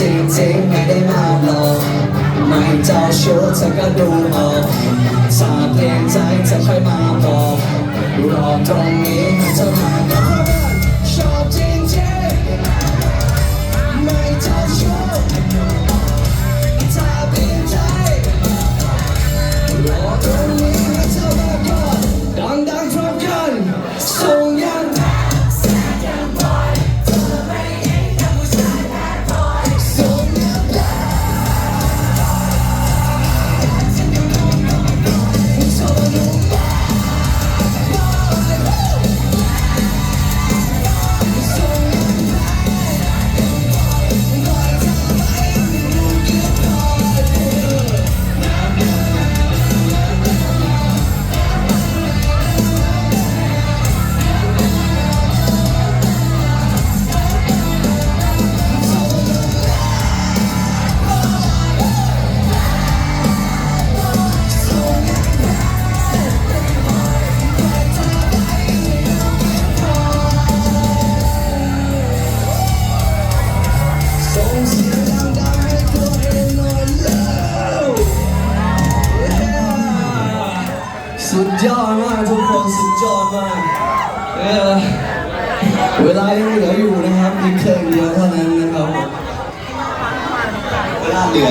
จริงไม่ได้มาหลอกไม่เจ้าชู้เธอก็ดูออกสาเปลี่ยนใจจะค่อยมาบอกรอตรงนี้เธอมาก็ชอบ เออเวลายังเหลืออยู่นะครับอีกเพลงเดียวเท่านั้นนะครับเวลาเหลือ